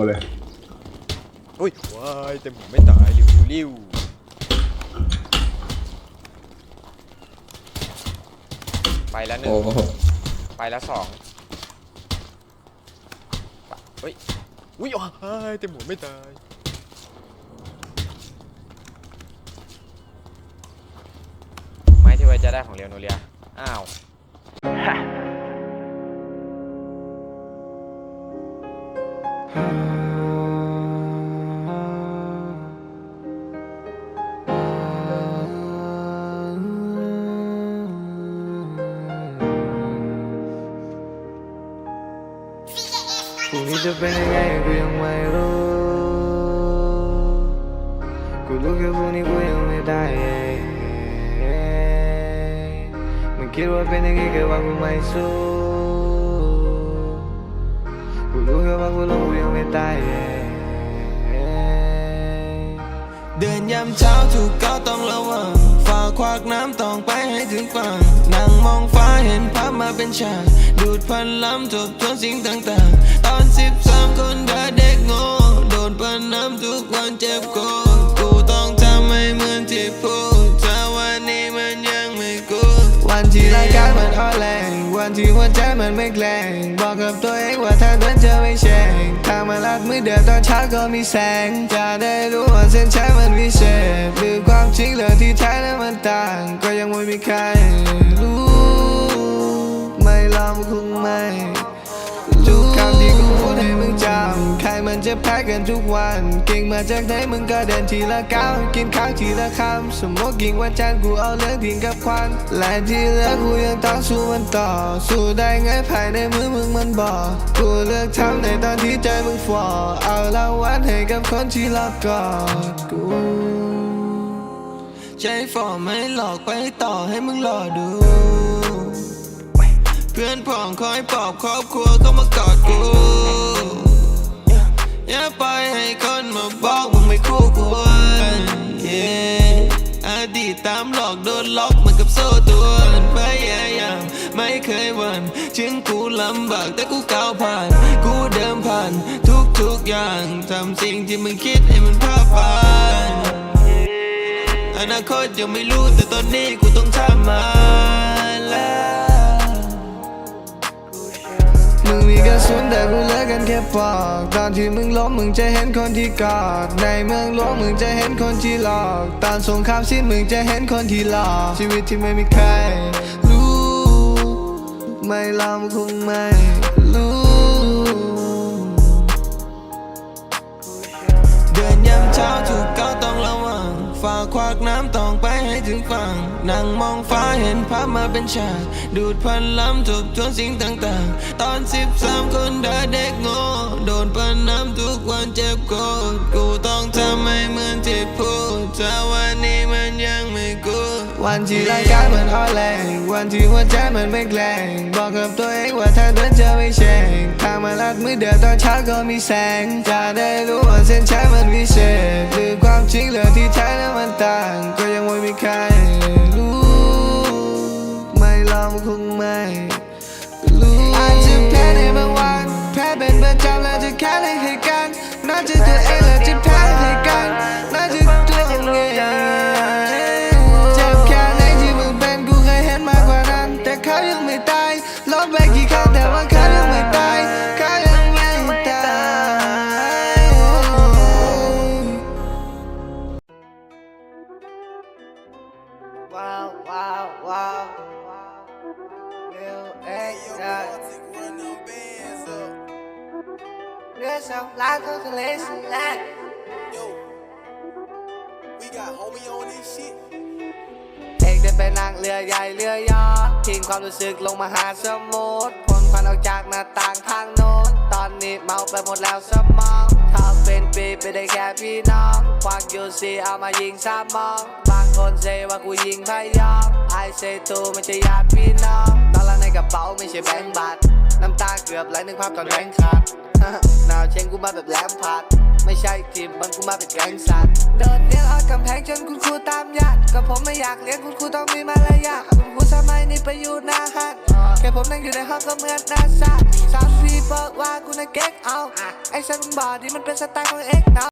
มาเลยอุ้ยว้ายแต่ผมไม่ตายริวริวริวไปแล้วหนึ่งโอ้โหไปแล้วสองปะเฮ้ยอุ้ยว้ายแต่ผมไม่ตายไม้ที่ไว้จะได้ของเรียวโนเรียอ้าว พรุ่งนี้จะเป็นยังไงกูยังไม่รู้กูรู้แค่พรุ่งนี้กูยังไม่ได้มึงคิดว่าเป็นอย่างงี้แค่ว่ากูไม่สู้กูรู้แค่ว่ากูรู้กูยังไม่ได้เดินยามเช้าถูกเก้าต้องระวังฝ่าควักน้ำต้องไปให้ถึงฝั่งนั่งมองฟ้า เห็นภาพมาเป็นฉากดูดพันล้ำทบทวนสิ่งต่างๆ ตอนสิบสามคนเดินเด็กโง่โดนพันน้ำทุกวันเจ็บโกกูต้องทำให้เหมือนที่พูดถ้าวันนี้มันยังไม่กูวันที่ร่างกายมันอ่อนแรงวันที่หัวใจมันไม่แกล้งบอกกับตัวเองว่าถ้านั้นจะไม่แช่งทางมาลัดมือเดือดตอนเช้าก็มีแสง จะได้รู้ว่าเส้นชัยมันวิเศษหรือความจริงเหลือที่แท้นั้นมันต่าง ก็ยังไม่มีใคร จะแพ้กันทุกวัน เก่งมาจากไหนมึงก็เดินทีละก้าวกินข้าวทีละคำสมมติกิ่งวันจันทร์กูเอาเรื่องทิ้งกับควันและที่เหลือกูยังต้องสู้มันต่อ สู้ได้ไงภายในมือมึงมันบอกกูเลือกทำในตอนที่ใจมึงฟอเอารางวัลให้กับคนที่รอกอดกูใจฝ่อไม่หลอกไปต่อให้มึงรอดู เพื่อนพ้องคอยปลอบครอบครัวก็มากอดกู ปล่อยให้คนมาบอกมึงไม่คู่ควร yeah อดีตตามหลอกโดนล็อกเหมือนกับโซ่ตรวนพยายามไม่เคยหวันถึงกูลำบากแต่กูก้าวผ่าน กูเดิมผ่าน ทุกทุกอย่างทำสิ่งที่มึงคิดให้มันภาพผ่านอนาคตยังไม่รู้แต่ตอนนี้กูต้องทำมาแล้ว สุนแต่กูเลิกกันแค่ปอกตอนที่มึงล้มมึงจะเห็นคนที่กอดในเมืองหลวงมึงจะเห็นคนที่หลอกตอนสงครามสิ้นมึงจะเห็นคนที่หลอกชีวิตที่ไม่มีใครรู้ ไม่ลำคงไม่รู้ ถึงฝั่งนั่งมองฟ้าเห็นภาพมาเป็นฉาก ดูดพันล้ำทบทวนสิ่งต่างๆ ตอนสิบสามคนเดินเด็กโง่โดนพันน้ำทุกวันเจ็บโกรธกูต้องทำให้เหมือนที่พูดถ้าวันนี้มันยังไม่กูวันที่ร่างกายมันอ่อนแรงวันที่หัวใจมันไม่แกล้งบอกกับตัวเองว่าถ้าเดินจะไม่แช่งทาง มาลัดมือเดือดตอนเช้าก็มีแสง จะได้รู้ว่าเส้นชัยมันวิเศษหรือความจริงเหลือที่แท้นั้นมันต่าง ก็ยังไม่มีใครรู้ ไม่ลองคงไม่รู้อาจจะแพ้ในบางวัน แพ้เป็นประจำแล้วจะแค่ให้ให้กันน่าจะตัวเองแล้วจะแพ้ให้กันน่าจะตัวเองเจ็บแค่ไหนที่มึงเป็นกูเคยเห็นมากกว่านั้น แต่เขายังไม่ตายลบไปกี่ครั้งแต่ว่าเขายังไม่ตาย กก็ทะเลสแลก Yo, we got homie on this shit. เอกได้เป็นนางเรือใหญ่เรือยอชต์ทิ้งความรู้สึกลงมาหาสมุทรพ่นควันออกจากหน้าต่างทางโน้น ตอนนี้เมาไปหมดแล้วสมองทำเป็นปีไปได้แค่พี่น้องควักยูซีเอามายิงสามมองบาง คนเซว่ากูยิงพยองไอเซตูไม่ใช่ญาติพี่น้องดอลลาร์ในกระเป๋าไม่ใช่แบงก์บัตรน้ำตาเกือบไหลนึกภาพตอนแบงค์ขาดหนาวเชงกูมาแบบแหลมพัดไม่ใช่ทีมมันกูมาเป็นแก๊งสัตว์เดินเลี้ยงเอากำแพงจนคุณครูตามยากก็ผมไม่อยากเลี้ยงคุณครูต้องมีมารยาทคุณครูสมัยนี้ไปอยู่หน้าห้างแค่ผมนั่งอยู่ในห้องก็เหมือนนาซาสามปีบอกว่ากูน่ะเก๊กเอาไอ้ฉันบอกดีมันเป็นสไตล์ของเอ็กเนา